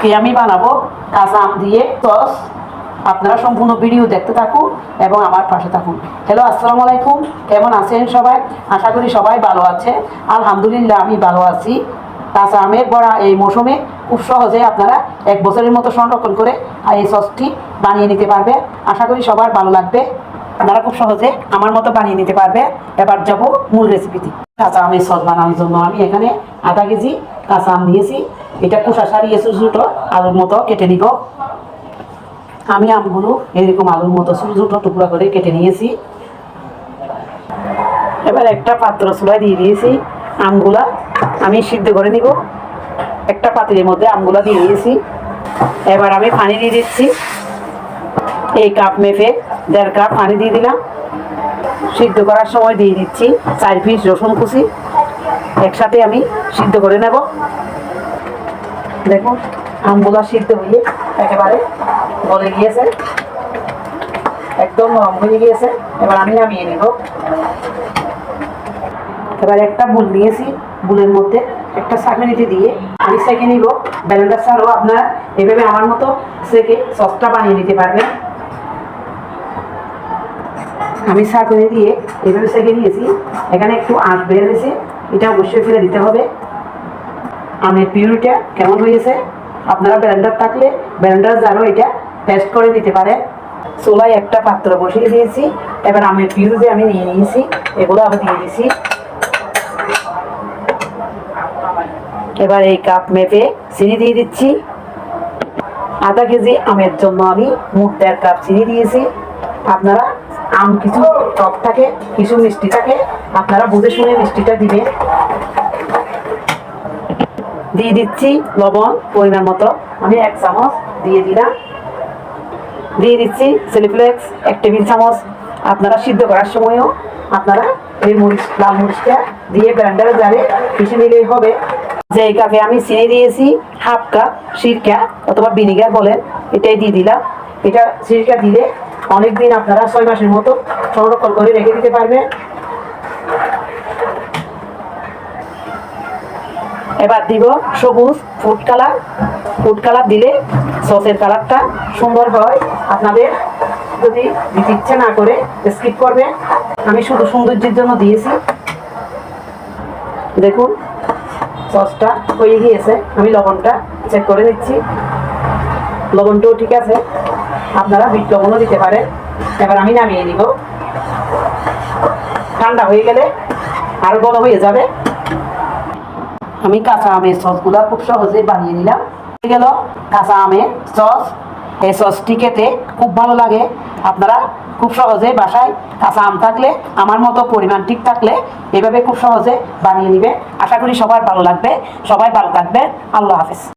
আজকে আমি বানাবো কাঁচা আম দিয়ে সস আপনারা সম্পূর্ণ ভিডিও দেখতে থাকুন এবং আমার পাশে থাকুন। হ্যালো আসসালামু আলাইকুম। কেমন আছেন সবাই? আশা করি সবাই ভালো আছে। আলহামদুলিল্লাহ, আমি ভালো আছি। কাঁচা আমের বড়া এই মৌসুমে খুব সহজে আপনারা এক বছরের মতো সংরক্ষণ করে এই সসটি বানিয়ে নিতে পারবে আশা করি সবার ভালো লাগবে। আপনারা খুব সহজে আমার মতো বানিয়ে নিতে পারবে। এবার যাব মূল রেসিপিটি কাঁচা আমের সস বানানোর জন্য আমি এখানে আধা কেজি কাঁচা আম নিয়েছি এটা কুসা সারিয়ে ছোটো আলুর মতো কেটে নিব। আমি আমগুলো এরকম আলুর মতো ছোটো ছোটো টুকরা করে কেটে নিয়েছি। এবার একটা পাত্র চুলায় দিয়ে দিয়েছি আমগুলা। আমি সিদ্ধ করে নিব। একটা পাত্রের মধ্যে আমগুলা দিয়ে দিয়েছি। এবার আমি পানি দিয়ে দিচ্ছি। এই কাপ মেপে দেড় কাপ পানি দিয়ে দিলাম। সিদ্ধ করার সময় দিয়ে দিচ্ছি চার পিস রসুন কুচি। একসাথে আমি সিদ্ধ করে নেব। দেখুন, আমগুলা সিদ্ধ হয়ে একেবারে গলে গিয়েছে। একদম নরম হয়ে গিয়েছে। এবার আমি নামিয়ে নিব। এবার একটা বুল নিয়েছি। বুলের মধ্যে একটা সাকনিতে দিয়ে আমি সেঁকে নিব। ব্যালেন্ডার ছাড়াও আপনারা এভাবে আমার মতো সেকে সসটা বানিয়ে নিতে পারবেন। আমি সাকনি দিয়ে এভাবে সেকে নিয়েছি এখানে একটু আঁশ বের হয়েছে এটা অবশ্যই ফেলে দিতে হবে। আমের পিউরিটা কেমন হয়েছে? আপনারা ব্লেন্ডার থাকলে ব্লেন্ডার জানো এটা পেস্ট করে দিতে পারে চোলায় একটা পাত্র বসিয়ে দিয়েছি। এবার আমের পিউরি যে আমি নিয়ে নিয়েছি, এগুলো আমি দিয়ে দিয়েছি। এবার এই কাপ মেপে চিনি দিয়ে দিচ্ছি। আধা কেজি আমের জন্য আমি মোট দেড় কাপ চিনি দিয়েছি। আপনারা আম কিছু টক থাকে, কিছু মিষ্টি থাকে। আপনারা বুঝে শুনে মিষ্টিটা দিবেন। দিয়ে দিচ্ছি লবণ, পরিমাণ মতো। আমি এক চামচ দিয়ে দিলাম। দিয়ে দিচ্ছি সিলিফ্লেক্স এক টেবিল চামচ। আপনারা সিদ্ধ করার সময়ও আপনারা এই মরিচ, লাল মরিচটা দিয়ে ব্র্যান্ডারে জারে পিষে নিলেই হবে। যে এই কাপে আমি চিনি দিয়েছি, হাফ কাপ সিরকা অথবা ভিনিগার বলেন, এটাই দিয়ে দিলাম। এটা সিরকা দিলে অনেক দিন আপনারা ছয় মাসের মতো সংরক্ষণ করে রেখে দিতে পারবেন এবার দিব সবুজ ফুড কালার। ফুড কালার দিলে সসের কালারটা সুন্দর হয়। আপনাদের যদি দিতে ইচ্ছে না করে স্কিপ করবে। আমি শুধু সৌন্দর্যের জন্য দিয়েছি। দেখুন, সসটা হয়ে গিয়েছে। আমি লবণটা চেক করে নিচ্ছি। লবণটাও ঠিক আছে। আপনারা লবণও দিতে পারেন। এবার আমি নামিয়ে নিব। ঠান্ডা হয়ে গেলে আরও বড় হয়ে যাবে। আমি কাঁচা আমের সসগুলো খুব সহজে বানিয়ে নিলাম। হয়ে গেল কাঁচা আমের সস। এই সসটি খেতে খুব ভালো লাগে। আপনারা খুব সহজে বাসায় কাঁচা আম থাকলে, আমার মতো পরিমাণ ঠিক থাকলে এভাবে খুব সহজে বানিয়ে নিবে আশা করি সবার ভালো লাগবে। সবাই ভালো থাকবে আল্লাহ হাফেজ।